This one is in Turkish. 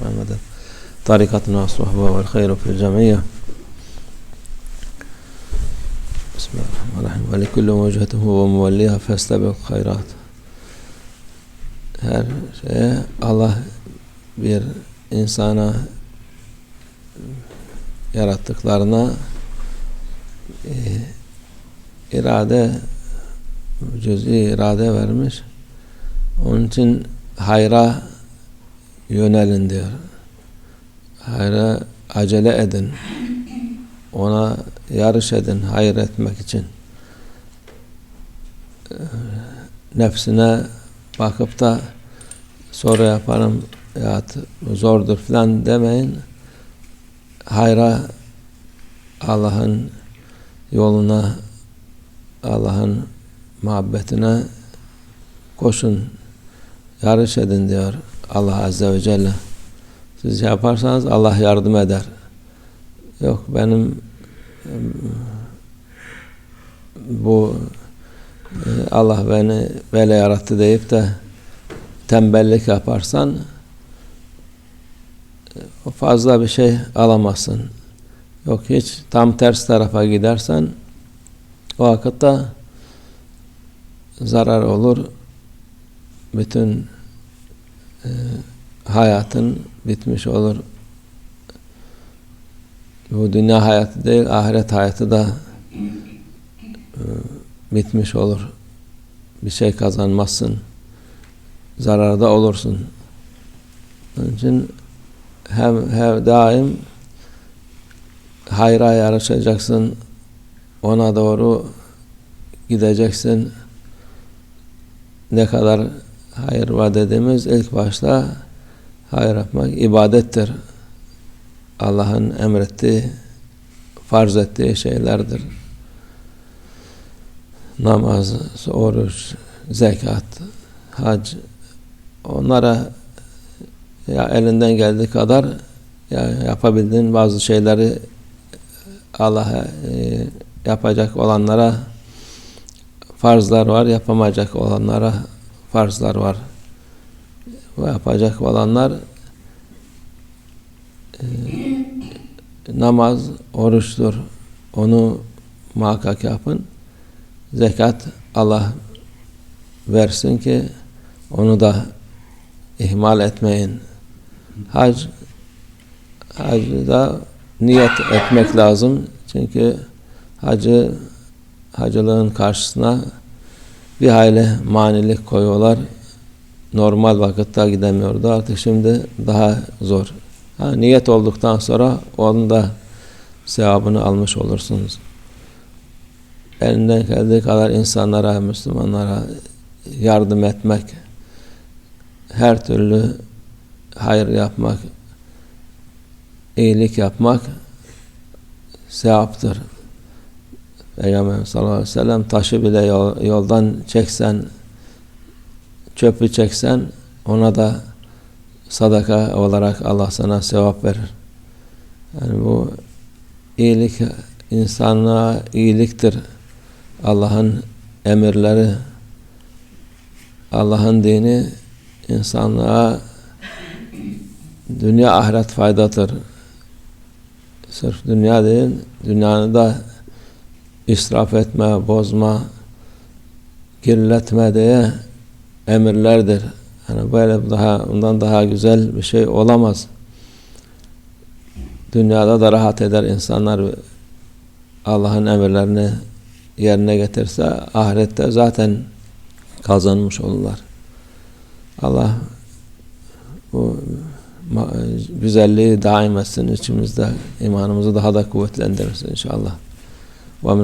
Muhammeden tarikatına suhba vel hayru fil cemiyye. Bismillahirrahmanirrahim. Ve likulli vecihatuhu ve muvelliha festebil hayrat. Her şeye Allah bir insana yarattıklarına e, irade cüz'i irade vermiş. Onun için hayra yönelin diyor. Hayra acele edin. Ona yarış edin hayır etmek için. Nefsine bakıp da sonra yaparım ya zordur falan demeyin. Hayra Allah'ın yoluna Allah'ın muhabbetine koşun, yarış edin diyor Allah Azze ve Celle. Siz yaparsanız Allah yardım eder. Yok benim bu Allah beni böyle yarattı deyip de tembellik yaparsan fazla bir şey alamazsın. Yok hiç tam ters tarafa gidersen o vakitte zarar olur. Bütün e, hayatın bitmiş olur. Bu dünya hayatı değil, ahiret hayatı da e, bitmiş olur. Bir şey kazanmazsın. Zararda olursun. Onun için hem, hem daim hayra yarışacaksın. Ona doğru gideceksin. Ne kadar hayır var dediğimiz ilk başta hayır yapmak ibadettir. Allah'ın emrettiği, farz ettiği şeylerdir. Namaz, oruç, zekat, hac onlara ya elinden geldiği kadar ya yapabildiğin bazı şeyleri Allah'a e, yapacak olanlara farzlar var, yapamayacak olanlara farzlar var. Ve yapacak olanlar e, namaz, oruçtur. Onu muhakkak yapın. Zekat Allah versin ki onu da ihmal etmeyin. Hac hacda niyet etmek lazım. Çünkü hacı hacılığın karşısına bir hayli manilik koyuyorlar. Normal vakitte gidemiyordu. Artık şimdi daha zor. Ha, niyet olduktan sonra onun da sevabını almış olursunuz. Elinden geldiği kadar insanlara, Müslümanlara yardım etmek, her türlü hayır yapmak, iyilik yapmak sevaptır. Peygamber sallallahu aleyhi ve sellem taşı bile yol, yoldan çeksen, çöpü çeksen ona da sadaka olarak Allah sana sevap verir. Yani bu iyilik insanlığa iyiliktir. Allah'ın emirleri, Allah'ın dini insanlığa dünya ahiret faydadır. Sırf dünya değil, dünyanı da israf etme, bozma, kirletme diye emirlerdir. Yani böyle daha ondan daha güzel bir şey olamaz. Dünyada da rahat eder insanlar Allah'ın emirlerini yerine getirse ahirette zaten kazanmış olurlar. Allah bu güzelliği daim etsin içimizde imanımızı daha da kuvvetlendirsin inşallah. Ve